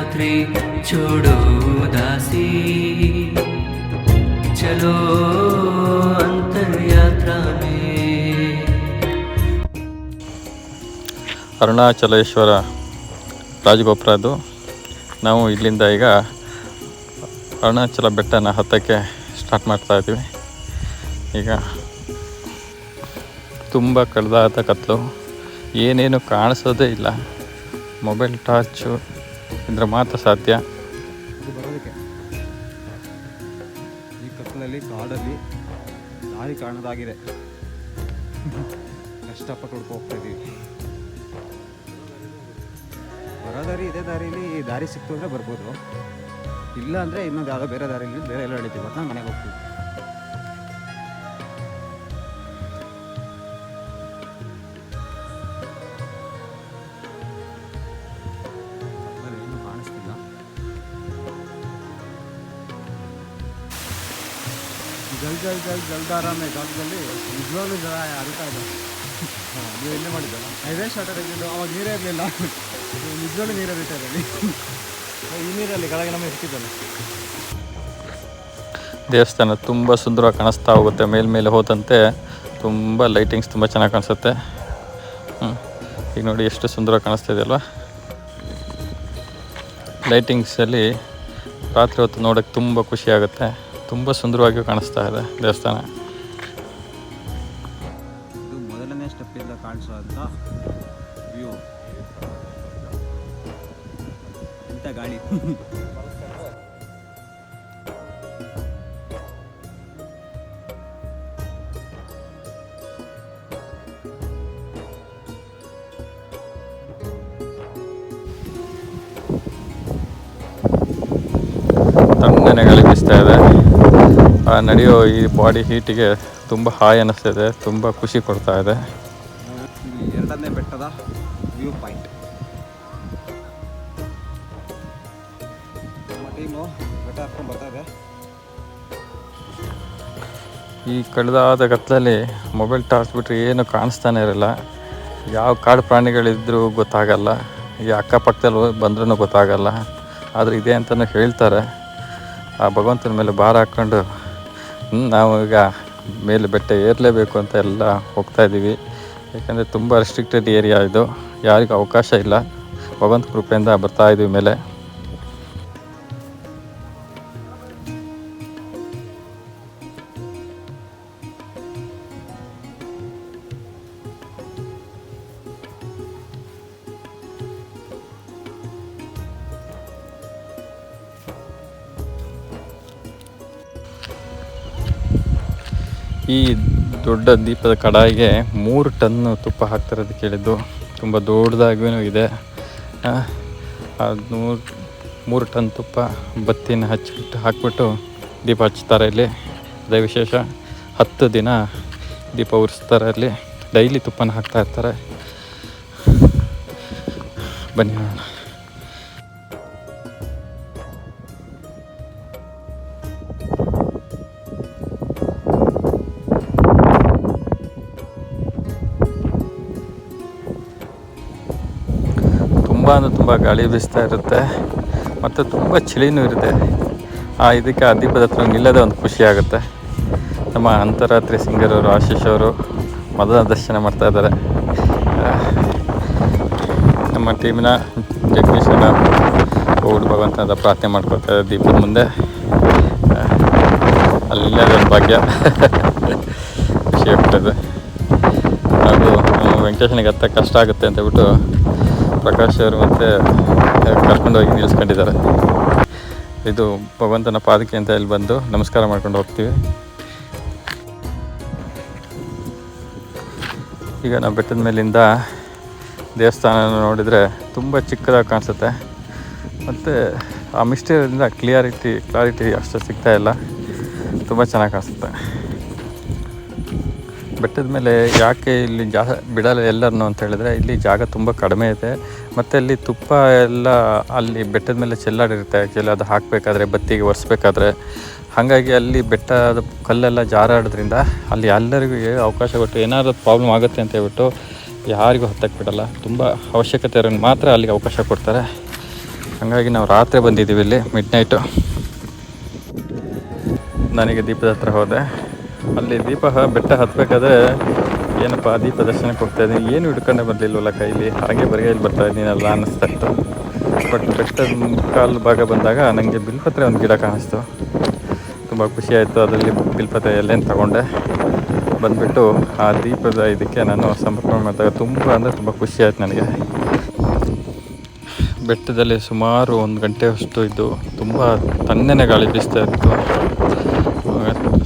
यात्री छोड़ो उदासी चलो अंतर यात्रा में ಅರುಣಾಚಲೇಶ್ವರ ರಾಜಗೋಪುರ ಅದು ನಾವು ಇಲ್ಲಿಂದ ಈಗ ಅರುಣಾಚಲ ಬೆಟ್ಟನ ಹತ್ತಕ್ಕೆ ಸ್ಟಾರ್ಟ್ ಮಾಡ್ತಾ ಇದ್ದೀವಿ ಈಗ ತುಂಬ ಕಳೆದಾದ ಕತ್ಲು ಏನೇನು ಕಾಣಿಸೋದೇ ಇಲ್ಲ ಮೊಬೈಲ್ ಟಾರ್ಚು ಇದ್ರೆ ಮಾತ್ರ ಸಾಧ್ಯ. ಇದು ಬರೋದಕ್ಕೆ. ಈ ಕತ್ತಲಲ್ಲಿ ಕಾಡಲ್ಲಿ ದಾರಿ ಕಾಣದಾಗಿದೆ. ಕಷ್ಟಪಟ್ಟು ಹುಡ್ಕೊ ಹೋಗ್ತಾ ಇದ್ದೀವಿ ಬರೋ ದಾರಿ, ಇದೇ ದಾರಿಲಿ ದಾರಿ ಸಿಕ್ತು ಅಂದರೆ ಬರ್ಬೋದು. ಇಲ್ಲ ಅಂದರೆ ಇನ್ನೊಂದು ಯಾವುದೋ ಬೇರೆ ದಾರಿಲಿ, ಬೇರೆ ಎಲ್ಲ ಹಿಡಿತೀವಿ ಮನೆಗೆ ಹೋಗ್ತೀವಿ. ಜಲ್ ಜಲ್ದಾರಾಮೆ ಜಾಗದಲ್ಲಿ ನಿಜವಾಗ್ಲೂ ಜಲ ಹರಿತಾ ಇದೆ ಹಾಂ ನೀವು ಇಲ್ಲೇ ಮಾಡಿದ್ದಲ್ಲ ಹೈವೇ ಶಾರ್ಟರ್ ಇದ್ದಿದ್ದು ಅವಾಗ ನೀರೇ ಇರಲಿಲ್ಲ. ನಿಜವಾಗ್ಲೂ ನೀರು ಹರಿತಾ ಇದೆ ಅಲ್ಲಿ. ಈ ನೀರಲ್ಲಿ ಕೆಳಗೆ ನಮಗೆ ಸಿಕ್ಕಿದ್ದಲ್ಲ. ದೇವಸ್ಥಾನ ತುಂಬ ಸುಂದರ ಕಾಣಿಸ್ತಾ ಹೋಗುತ್ತೆ. ಮೇಲ್ಮೇಲೆ ಹೋದಂತೆ ತುಂಬ ಲೈಟಿಂಗ್ಸ್ ತುಂಬ ಚೆನ್ನಾಗಿ ಕಾಣಿಸುತ್ತೆ. ಹ್ಞೂ ಈಗ ನೋಡಿ ಎಷ್ಟು ಸುಂದರ ಕಾಣಿಸ್ತಾ ಇದೆ ಅಲ್ವಾ? ಲೈಟಿಂಗ್ಸಲ್ಲಿ ರಾತ್ರಿ ಹೊತ್ತು ನೋಡೋಕ್ಕೆ ತುಂಬ ಖುಷಿ ಆಗುತ್ತೆ. ತುಂಬ ಸುಂದರವಾಗಿ ಕಾಣಿಸ್ತಾ ಇದೆ ದೇವಸ್ಥಾನ. ಇದು ಮೊದಲನೇ ಸ್ಟೆಪ್ಪಿಂದ ಕಾಣಿಸುವಂಥ ವ್ಯೂ ಎಂಥ ಗಾಳಿ ತಣ್ಣನೆ ಗಾಳಿ. ಬೀಸ್ತಾ ಇದೆ. ನಡೆಯೋ ಈ ಬಾಡಿ ಹೀಟಿಗೆ ತುಂಬ ಹಾಯ್ ಅನ್ನಿಸ್ತಿದೆ ತುಂಬ ಖುಷಿ ಕೊಡ್ತಾ ಇದೆ. ಎರಡನೇ ಬೆಟ್ಟದ ವ್ಯೂ ಪಾಯಿಂಟ್ ನಮ್ಮ ಟೀಮು ಬೆಟ್ಟ ಹತ್ಕೊಂಡು ಬರ್ತಾ ಇದೆ. ಈ ಕಳೆದಾದ ಕತ್ತಲಲ್ಲಿ ಮೊಬೈಲ್ ಟಾರ್ಚ್ ಬಿಟ್ಟರೆ ಏನು ಕಾಣಿಸ್ತಾನೆ ಇರಲ್ಲ. ಯಾವ ಕಾಡು ಪ್ರಾಣಿಗಳಿದ್ರೂ ಗೊತ್ತಾಗಲ್ಲ ಈ ಅಕ್ಕಪಕ್ಕದಲ್ಲಿ ಬಂದ್ರೂ ಗೊತ್ತಾಗಲ್ಲ. ಆದರೆ ಇದೆ ಅಂತಲೂ ಹೇಳ್ತಾರೆ. ಆ ಭಗವಂತನ ಮೇಲೆ ಭಾರ ಹಾಕ್ಕೊಂಡು ಹ್ಮ್, ನಾವು ಈಗ ಮೇಲೆ ಬೆಟ್ಟ ಏರಲೇಬೇಕು ಅಂತ ಎಲ್ಲ ಹೋಗ್ತಾ ಇದ್ದೀವಿ. ಯಾಕಂದರೆ ತುಂಬ ರೆಸ್ಟ್ರಿಕ್ಟೆಡ್ ಏರಿಯಾ ಇದು. ಯಾರಿಗೂ ಅವಕಾಶ ಇಲ್ಲ. ಭಗವಂತ ಕೃಪೆಯಿಂದ ಬರ್ತಾ ಇದ್ದೀವಿ ಮೇಲೆ. ಈ ದೊಡ್ಡ ದೀಪದ ಕಡಾಯಿಗೆ ಮೂರು ಟನ್ನು ತುಪ್ಪ ಹಾಕ್ತಿರೋದು ಕೇಳಿದ್ದು. ತುಂಬ ದೊಡ್ಡದಾಗೂ ಇದೆ. ಅದು ಮೂರು ಮೂರು ಟನ್ ತುಪ್ಪ ಬತ್ತಿನ ಹಚ್ಚಿಬಿಟ್ಟು ಹಾಕ್ಬಿಟ್ಟು ದೀಪ ಹಚ್ತಾರೆ ಇಲ್ಲಿ. ಅದೇ ವಿಶೇಷ, ಹತ್ತು ದಿನ ದೀಪ ಉರಿಸ್ತಾರೆ ಅಲ್ಲಿ. ಡೈಲಿ ತುಪ್ಪನ ಹಾಕ್ತಾ ಇರ್ತಾರೆ. ಬನ್ನಿ ಅಂದರೆ ತುಂಬ ಗಾಳಿ ಬೀಸ್ತಾ ಇರುತ್ತೆ ಮತ್ತು ತುಂಬ ಚಳಿನೂ ಇರುತ್ತೆ. ಆ ಇದಕ್ಕೆ ಆ ದೀಪದ ಹತ್ರ ನಿಲ್ಲದೆ ಒಂದು ಖುಷಿ ಆಗುತ್ತೆ. ನಮ್ಮ ಅಂತರಾತ್ರಿ ಸಿಂಗರ್ ಅವರು ಆಶೀಶ್ ಅವರು ಮೊದಲ ದರ್ಶನ ಮಾಡ್ತಾ ಇದ್ದಾರೆ. ಆ, ನಮ್ಮ ಟೀಮಿನ ಜಗದೀಶನ ಗೌಡ್ ಭಗವಂತನ ಪ್ರಾರ್ಥನೆ ಮಾಡ್ಕೊಳ್ತಾರೆ ದೀಪದ ಮುಂದೆ. ಆ, ಅಲ್ಲೇ ಒಂದು ಭಾಗ್ಯ. ಖುಷಿ ಆಗ್ತದೆ ಹಾಗೂ ನಮ್ಮ ವೆಂಕಟೇಶನಿಗೆ ಹತ್ತ ಕಷ್ಟ ಆಗುತ್ತೆ ಅಂತ ಹೇಳ್ಬಿಟ್ಟು ಪ್ರಕಾಶ್ ಅವರು ಮತ್ತೆ ಕರ್ಕೊಂಡೋಗಿ ನಿಲ್ಲಿಸ್ಕೊಂಡಿದ್ದಾರೆ. ಇದು ಭಗವಂತನ ಪಾದಕ್ಕೆ ಅಂತ ಇಲ್ಲಿ ಬಂದು ನಮಸ್ಕಾರ ಮಾಡ್ಕೊಂಡು ಹೋಗ್ತೀವಿ. ಈಗ ನಾವು ಬೆಟ್ಟದ ಮೇಲಿಂದ ದೇವಸ್ಥಾನ ನೋಡಿದರೆ ತುಂಬ ಚಿಕ್ಕದಾಗಿ ಕಾಣಿಸುತ್ತೆ. ಮತ್ತು ಆ ಮಿಸ್ಟೇರಿಂದ ಕ್ಲಿಯಾರಿಟಿ ಕ್ಲಾರಿಟಿ ಅಷ್ಟು ಸಿಗ್ತಾಯಿಲ್ಲ ತುಂಬ ಚೆನ್ನಾಗಿ ಕಾಣಿಸುತ್ತೆ. ಬೆಟ್ಟದ ಮೇಲೆ ಯಾಕೆ ಇಲ್ಲಿ ಜಾ ಬಿಡಲ್ಲ ಎಲ್ಲರನ್ನು ಅಂತ ಹೇಳಿದ್ರೆ ಇಲ್ಲಿ ಜಾಗ ತುಂಬ ಕಡಿಮೆ ಇದೆ. ಮತ್ತು ಅಲ್ಲಿ ತುಪ್ಪ ಎಲ್ಲ ಅಲ್ಲಿ ಬೆಟ್ಟದ ಮೇಲೆ ಚೆಲ್ಲಾಡಿರುತ್ತೆ. ಆ್ಯಕ್ಚುಲಿ ಅದು ಹಾಕಬೇಕಾದ್ರೆ, ಬತ್ತಿಗೆ ಒರೆಸ್ಬೇಕಾದ್ರೆ. ಹಾಗಾಗಿ ಅಲ್ಲಿ ಬೆಟ್ಟದ ಕಲ್ಲೆಲ್ಲ ಜಾರಾಡೋದ್ರಿಂದ ಅಲ್ಲಿ ಎಲ್ಲರಿಗೂ ಅವಕಾಶ ಕೊಟ್ಟು ಏನಾದರೂ ಪ್ರಾಬ್ಲಮ್ ಆಗುತ್ತೆ ಅಂತ ಹೇಳ್ಬಿಟ್ಟು ಯಾರಿಗೂ ಹತ್ತಕ್ಕೆ ಬಿಡಲ್ಲ. ತುಂಬ ಅವಶ್ಯಕತೆ ಇರೋ ಮಾತ್ರ ಅಲ್ಲಿಗೆ ಅವಕಾಶ ಕೊಡ್ತಾರೆ. ಹಾಗಾಗಿ ನಾವು ರಾತ್ರಿ ಬಂದಿದ್ದೀವಿ ಇಲ್ಲಿ ಮಿಡ್ ನೈಟು ನನಗೆ ದೀಪದ ಹತ್ರ ಹೋದೆ. ಅಲ್ಲಿ ದೀಪ ಬೆಟ್ಟ ಹತ್ತಬೇಕಾದ್ರೆ ಏನಪ್ಪ ದೀಪ ದರ್ಶನಕ್ಕೆ ಹೋಗ್ತಾ ಇದ್ದೀನಿ. ಏನು ಹಿಡ್ಕೊಂಡೆ ಬರಲಿಲ್ವಲ್ಲ ಕೈಲಿ ಹಾಗೆ ಬರಿಗೈಲಿ ಬರ್ತಾ ಇದ್ದೀನಲ್ಲ ಅನ್ನಿಸ್ತಾ ಇತ್ತು. ಬಟ್ ಬೆಟ್ಟದ ಕಾಲು ಭಾಗ ಬಂದಾಗ ನನಗೆ ಬಿಲ್ಪತ್ರೆ ಒಂದು ಗಿಡ ಕಾಣಿಸ್ತು. ತುಂಬ ಖುಷಿಯಾಯಿತು ಅದರಲ್ಲಿ ಬಿಲ್ಪತ್ರೆ ಎಲ್ಲೇನು ತಗೊಂಡೆ. ಬಂದುಬಿಟ್ಟು ಆ ದೀಪದ ಇದಕ್ಕೆ ನಾನು ಸಮರ್ಪಣೆ ಮಾಡಿದಾಗ ತುಂಬ ಅಂದರೆ ತುಂಬ ಖುಷಿ ಆಯ್ತು ನನಗೆ. ಬೆಟ್ಟದಲ್ಲಿ ಸುಮಾರು ಒಂದು ಗಂಟೆಯಷ್ಟು ಇದ್ದು ತುಂಬ ತಣ್ಣನೆ ಗಾಳಿ ಬೀಸ್ತಾ ಇತ್ತು.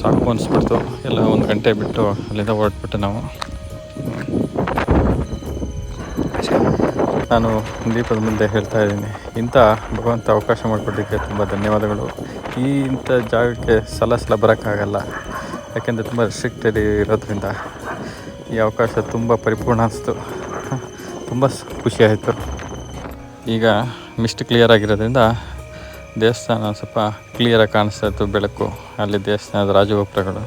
ಸಾಕು ಅನಿಸ್ಬಿಡ್ತು. ಎಲ್ಲ ಒಂದು ಗಂಟೆ ಬಿಟ್ಟು ಅಲ್ಲಿಂದ ಹೊರಟ್ಬಿಟ್ಟು ನಾವು. ನಾನು ದೀಪದ ಮುಂದೆ ಹೇಳ್ತಾ ಇದ್ದೀನಿ. ಇಂಥ ಭಗವಂತ ಅವಕಾಶ ಮಾಡಿಕೊಟ್ಟಿದ್ದಕ್ಕೆ ತುಂಬ ಧನ್ಯವಾದಗಳು. ಈ ಇಂಥ ಜಾಗಕ್ಕೆ ಸಲ ಸಲ ಬರೋಕ್ಕಾಗಲ್ಲ. ಯಾಕೆಂದರೆ ತುಂಬ ರಿಸ್ಟ್ರಿಕ್ಟೆಡ್ ಇರೋದ್ರಿಂದ ಈ ಅವಕಾಶ ತುಂಬ ಪರಿಪೂರ್ಣ ಅನಿಸ್ತು. ತುಂಬ ಖುಷಿಯಾಯಿತು ಈಗ ಮಿಸ್ಟ್ ಕ್ಲಿಯರ್ ಆಗಿರೋದ್ರಿಂದ ದೇವಸ್ಥಾನ ಸ್ವಲ್ಪ ಕ್ಲಿಯರಾಗಿ ಕಾಣಿಸ್ತಾ ಇತ್ತು ಬೆಳಕು. ಅಲ್ಲಿ ದೇವಸ್ಥಾನದ ರಾಜಗೋಪುರಗಳು.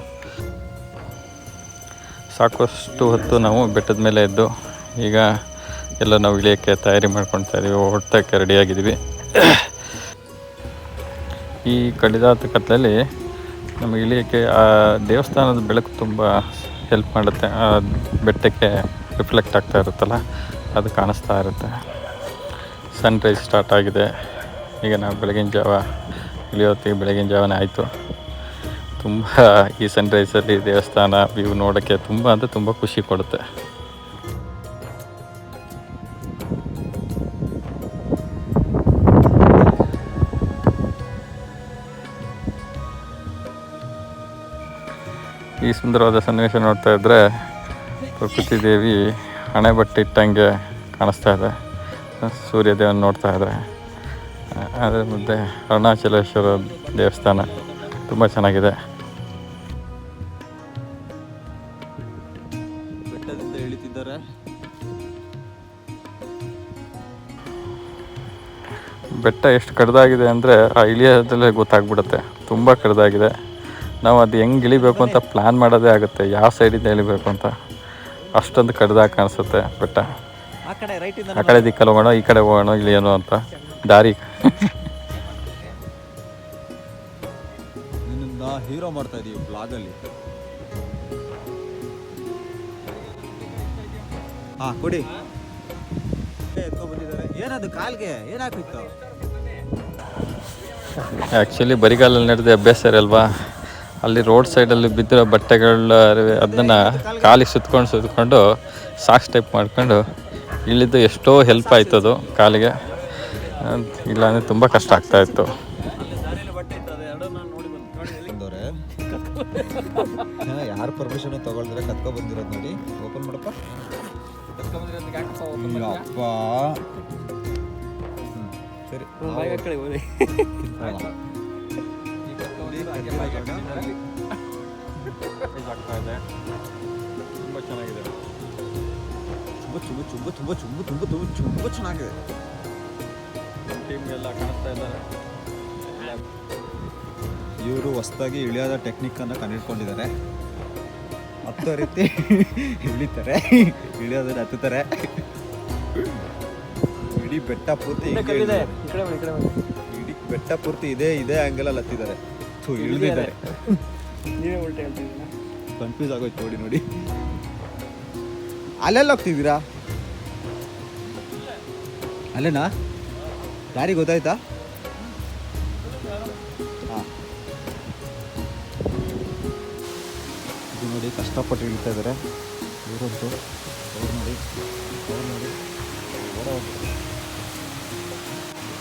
ಸಾಕಷ್ಟು ಹೊತ್ತು ನಾವು ಬೆಟ್ಟದ ಮೇಲೆ ಇದ್ದು, ಈಗ ಎಲ್ಲ ನಾವು ಇಳಿಯೋಕ್ಕೆ ತಯಾರಿ ಮಾಡ್ಕೊಳ್ತಾ ಇದ್ದೀವಿ. ಹೊಟ್ಟಕ್ಕೆ ರೆಡಿಯಾಗಿದ್ದೀವಿ ಈ ಕಡಿದಾತ ಕತ್ತಲಲ್ಲಿ ನಮಗೆ ಇಳಿಯೋಕ್ಕೆ, ಆ ದೇವಸ್ಥಾನದ ಬೆಳಕು ತುಂಬ ಹೆಲ್ಪ್ ಮಾಡುತ್ತೆ. ಆ ಬೆಟ್ಟಕ್ಕೆ ರಿಫ್ಲೆಕ್ಟ್ ಆಗ್ತಾ ಇರುತ್ತಲ್ಲ, ಅದು ಕಾಣಿಸ್ತಾ ಇರುತ್ತೆ. ಸನ್ರೈಸ್ ಸ್ಟಾರ್ಟ್ ಆಗಿದೆ. ಈಗ ನಾವು ಬೆಳಗಿನ ಜಾವ, ಇಳಿಯೋತ್ತಿಗೆ ಬೆಳಗಿನ ಜಾವನೇ ಆಯಿತು. ತುಂಬ ಈ ಸನ್ರೈಸಲ್ಲಿ ದೇವಸ್ಥಾನ ವ್ಯೂ ನೋಡೋಕ್ಕೆ ತುಂಬ ಅಂದರೆ ತುಂಬ ಖುಷಿ ಕೊಡುತ್ತೆ. ಈ ಸುಂದರವಾದ ಸನ್ನಿವೇಶ ನೋಡ್ತಾ ಇದ್ದರೆ ಪ್ರಕೃತಿ ದೇವಿ ಹಣೆ ಬಟ್ಟೆ ಇಟ್ಟಂಗೆ ಕಾಣಿಸ್ತಾ ಇದೆ. ಸೂರ್ಯದೇವನ ನೋಡ್ತಾ ಇದ್ದಾರೆ ಅದರ ಮುಂದೆ ಅರುಣಾಚಲೇಶ್ವರ ದೇವಸ್ಥಾನ ತುಂಬ ಚೆನ್ನಾಗಿದೆ. ಬೆಟ್ಟದಿಂದ ಇಳಿತಿದ್ದಾರೆ. ಬೆಟ್ಟ ಎಷ್ಟು ಕಡ್ದಾಗಿದೆ ಅಂದರೆ ಆ ಇಳಿಯೋದ್ರಲ್ಲೇ ಗೊತ್ತಾಗ್ಬಿಡುತ್ತೆ. ತುಂಬ ಕಡ್ದಾಗಿದೆ. ನಾವು ಅದು ಹೆಂಗೆ ಇಳಿಬೇಕು ಅಂತ ಪ್ಲ್ಯಾನ್ ಮಾಡೋದೇ ಆಗುತ್ತೆ. ಯಾವ ಸೈಡಿಂದ ಇಳಿಬೇಕು ಅಂತ. ಅಷ್ಟೊಂದು ಕಡ್ದಾಗಿ ಕಾಣಿಸುತ್ತೆ ಬೆಟ್ಟ. ಆ ಕಡೆ ದಿಕ್ಕಲ್ಲಿ ಹೋಗೋಣ ಈ ಕಡೆ ಹೋಗೋಣ ಇಳಿಯೋಣ ಅಂತ. ದಾರಿ ಹೀರೋ ಮಾಡ್ತಾ ಇದೀವಿ ಬ್ಲಾಗ್ ಅಲ್ಲಿ ಹಾ ಕೊಡಿ. ಏನದು ಕಾಲ್ಗೆ ಏನಾಗ್ತಿತ್ತು? ಆ್ಯಕ್ಚುಲಿ ಬರಿಗಾಲಲ್ಲಿ ನಡೆದ ಅಭ್ಯಾಸ ಇರಲ್ವಾ ಅಲ್ಲಿ ರೋಡ್ ಸೈಡಲ್ಲಿ ಬಿದ್ದಿರೋ ಬಟ್ಟೆಗಳ ಅದನ್ನು ಕಾಲಿಗೆ. ಸುತ್ಕೊಂಡು ಸುತ್ಕೊಂಡು ಸಾಕ್ಸ್ ಟೈಪ್ ಮಾಡ್ಕೊಂಡು ಇಳಿದು ಎಷ್ಟೋ ಹೆಲ್ಪ್ ಆಯ್ತು ಅದು ಕಾಲಿಗೆ. ಇಲ್ಲಾಂದರೆ ತುಂಬ ಕಷ್ಟ ಆಗ್ತಾ ಇತ್ತು ಯಾರು ಪರ್ಮಿಷನ್ ತಗೊಳ್ದ್ರೆ ಕತ್ಕೊ ಬಂದಿರೋದು ನೋಡಿ. ಓಪನ್ ಮಾಡಪ್ಪ. ಅಪ್ಪ ಸರಿ. ತುಂಬ ಚೆನ್ನಾಗಿದೆ. ತುಂಬ ತುಂಬ ತುಂಬ ತುಂಬ ತುಂಬ ತುಂಬ ಚೆನ್ನಾಗಿದೆ. ಟೀಮ್ ಎಲ್ಲ ಕಾಣಿಸ್ತಾ ಇದ್ದಾರೆ. ಇವರು ಹೊಸದಾಗಿ ಇಳಿಯೋದ ಟೆಕ್ನಿಕ್ಕನ್ನು ಕಂಡುಹಿಡ್ಕೊಂಡಿದ್ದಾರೆ ಹತ್ತೋ ರೀತಿ ಇಳಿತಾರೆ ಇಳಿಯೋದನ್ನ ಹತ್ತುತ್ತಾರೆ. ಇಡೀ ಬೆಟ್ಟ ಪೂರ್ತಿ. ಇಡೀ ಬೆಟ್ಟ ಪೂರ್ತಿ ಇದೇ ಇದೇ ಆ್ಯಂಗಲಲ್ಲಿ ಹತ್ತಿದ್ದಾರೆ. ಥೂ ಇಳಿದಿದ್ದಾರೆ. ಕನ್ಫ್ಯೂಸ್ ಆಗೋಯ್ತು ನೋಡಿ ನೋಡಿ. ಅಲ್ಲೆಲ್ಲ ಹೋಗ್ತಿದ್ದೀರಾ? ಅಲ್ಲೇನಾ? ದಾರಿ ಗೊತ್ತಾಯ್ತಾ? ಕಷ್ಟಪಟ್ಟು ಇಳಿತಾ ಇದ್ದಾರೆ ಇವರಂತೂ ಅವ್ರು ನೋಡಿ. ನೋಡಿ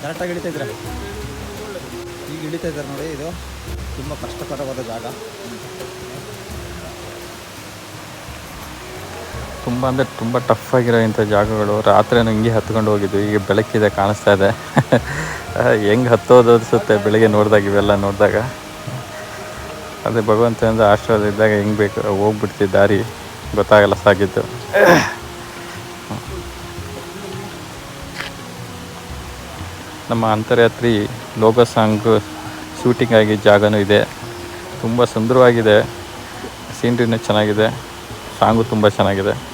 ಕರೆಕ್ಟಾಗಿ ಇಳಿತಾ ಇದ್ದಾರೆ? ಈಗ ಇಳಿತಾ ಇದ್ದಾರೆ ನೋಡಿ, ಇದು ತುಂಬ ಕಷ್ಟಕರವಾದ ಜಾಗ. ತುಂಬ ಅಂದರೆ ತುಂಬ ಟಫ್ ಆಗಿರೋ ಇಂಥ ಜಾಗಗಳು. ರಾತ್ರಿ ಹಿಂಗೆ ಹತ್ಕೊಂಡು ಹೋಗಿದ್ವಿ. ಈಗ ಬೆಳಕಿದೆ, ಕಾಣಿಸ್ತಾ ಇದೆ. ಹೆಂಗೆ ಹತ್ತೋದು ಅನಿಸುತ್ತೆ ಬೆಳಿಗ್ಗೆ ನೋಡಿದಾಗ, ಇವೆಲ್ಲ ನೋಡಿದಾಗ. ಅದೇ ಭಗವಂತನಿಂದ ಆಶೀರ್ವಾದ ಇದ್ದಾಗ ಹೆಂಗೆ ಬೇಕು? ಹೋಗ್ಬಿಡ್ತಿದ್ದ ದಾರಿ. ಗೊತ್ತಾಗಲ್ಲ, ಸಾಗಿದ್ದು. ನಮ್ಮ ಅಂತರ್ಯಾತ್ರಿ ಲೋಗೋ ಸಾಂಗ್ ಶೂಟಿಂಗ್ ಆಗಿ ಜಾಗನೂ ಇದೆ. ತುಂಬ ಸುಂದರವಾಗಿದೆ. ಸೀನ್ರಿನೂ ಚೆನ್ನಾಗಿದೆ. ಸಾಂಗು ತುಂಬ ಚೆನ್ನಾಗಿದೆ.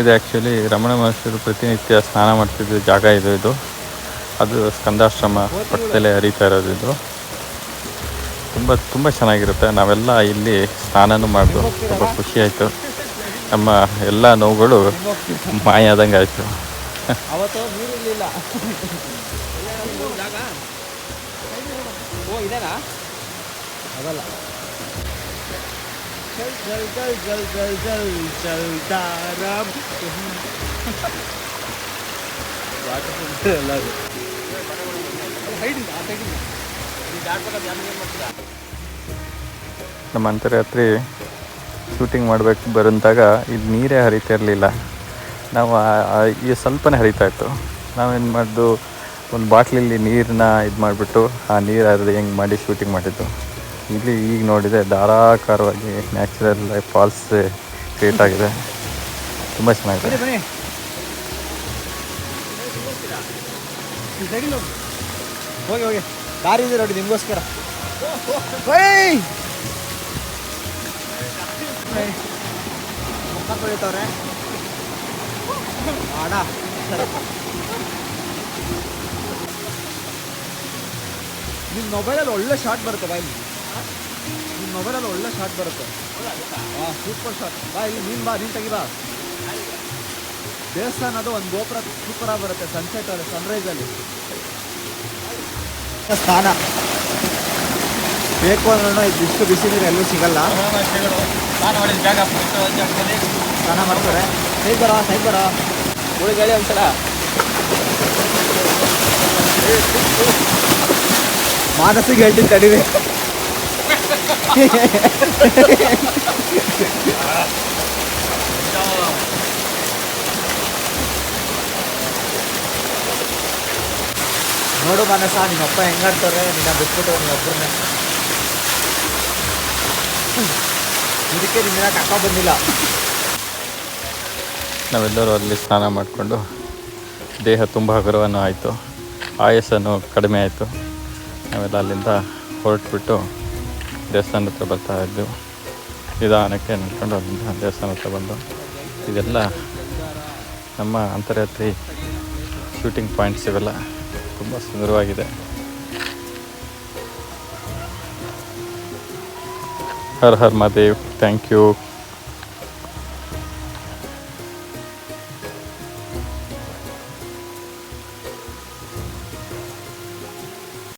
ಇದು ಆ್ಯಕ್ಚುಲಿ ರಮಣ ಮಹರ್ಷಿಯರು ಪ್ರತಿನಿತ್ಯ ಸ್ನಾನ ಮಾಡ್ತಿದ್ದ ಜಾಗ ಇದು ಇದು. ಅದು ಸ್ಕಂದಾಶ್ರಮ ಪಕ್ಕದಲ್ಲೇ ಹರಿತಾ ಇರೋದು ಇದು. ತುಂಬ ತುಂಬ ಚೆನ್ನಾಗಿರುತ್ತೆ. ನಾವೆಲ್ಲ ಇಲ್ಲಿ ಸ್ನಾನನೂ ಮಾಡಿದ್ರು ತುಂಬ ಖುಷಿ ಆಯಿತು. ನಮ್ಮ ಎಲ್ಲ ನೋವುಗಳು ಮಾಯ ಆದಂಗೆ ಆಯಿತು. ಅವತ್ತು ನಮ್ಮ ಅಂತರಾತ್ರಿ ಶೂಟಿಂಗ್ ಮಾಡಬೇಕು ಬರಂತಾಗ ಇದು ನೀರೇ ಹರಿತಾ ಇರಲಿಲ್ಲ. ನಾವು ಈ ಸ್ವಲ್ಪನೇ ಹರಿತಾ ಇತ್ತು. ನಾವೇನು ಮಾಡಿದ್ದು ಒಂದು ಬಾಟ್ಲಲ್ಲಿ ನೀರನ್ನ ಇದು ಮಾಡಿಬಿಟ್ಟು ಆ ನೀರು ಹರಿದು ಹೆಂಗೆ ಮಾಡಿ ಶೂಟಿಂಗ್ ಮಾಡಿದ್ದು. ಇಲ್ಲಿ ಈಗ ನೋಡಿದೆ ಧಾರಾಕಾರವಾಗಿ ನ್ಯಾಚುರಲ್ ಫಾಲ್ಸ್ ಕ್ರಿಯೇಟ್ ಆಗಿದೆ. ತುಂಬ ಚೆನ್ನಾಗಿದೆ. ಹೋಗಿ ದಾರಿ ಇದೆ ನೋಡಿ ನಿಮಗೋಸ್ಕರ. ತೊಳಿತವ್ರೆ. ನಿಮ್ಮ ಮೊಬೈಲಲ್ಲಿ ಒಳ್ಳೆ ಶಾಟ್ ಬರುತ್ತೆ ಬಾಯ್. ನಿಮ್ಮ ಮೊಬೈಲಲ್ಲಿ ಒಳ್ಳೆ ಶಾಟ್ ಬರುತ್ತೆ. ಹಾಂ ಸೂಪರ್ ಶಾಟ್ ಬಾ ಇಲ್ಲಿ ನೀನು ಬಾ ನೀನು ತೆಗಿ ಬಾ ದೇವಸ್ಥಾನ ಅದು ಒಂದು ಗೋಪುರ ಸೂಪರ್ ಆಗಿ ಬರುತ್ತೆ ಸನ್ಸೆಟ್ ಅಲ್ಲಿ ಸನ್ರೈಸ್ ಅಲ್ಲಿ. ಸ್ಥಾನ. ಬೇಕು ಅಂದ್ರೆ ಇಷ್ಟು ಬಿಸಿ ನೀರು ಎಲ್ಲೂ ಸಿಗಲ್ಲ. ಸ್ನಾನ ಮಾಡ್ತಾರೆ. ಸೈಡ್ ಬರ ಸೈಡ್ ಬರ. ಉಳಿಗಾಳಿ ಒಂದ್ಸಲ ಮಾನಸಿಗೆ ಹೇಳ್ತೀನಿ ತಡಿವೆ ನೋಡು ಮನಸ ನಿಮ್ಮಪ್ಪ ಹೆಂಗಾಡ್ತಾರೆ ನಿನ್ನ ಬಿಟ್ಬಿಟ್ಟು ನೀವೊಬ್ಬರನ್ನೇ ಇದಕ್ಕೆ ನಿನ್ನ ಕಕ್ಕ ಬಂದಿಲ್ಲ. ನಾವೆಲ್ಲರೂ ಅಲ್ಲಿ ಸ್ನಾನ ಮಾಡಿಕೊಂಡು ದೇಹ ತುಂಬ ಹಗುರವನ್ನು ಆಯಿತು, ಆಯಸ್ಸನ್ನು ಕಡಿಮೆ ಆಯಿತು. ನಾವೆಲ್ಲ ಅಲ್ಲಿಂದ ಹೊರಟ್ಬಿಟ್ಟು ದೇವಸ್ಥಾನ ಹತ್ರ ಬರ್ತಾ ಇದ್ದೆವು ನಿಧಾನಕ್ಕೆ ನಡ್ಕೊಂಡು ಅಲ್ಲಿಂದ ದೇವಸ್ಥಾನ ಹತ್ರ ಬಂದು ಇದೆಲ್ಲ ನಮ್ಮ ಅಂತರ್ಯಾತ್ರಿ ಶೂಟಿಂಗ್ ಪಾಯಿಂಟ್ಸ್ ಇವೆಲ್ಲ ತುಂಬ ಸುಂದರವಾಗಿದೆ. Har Har Mahadev thank you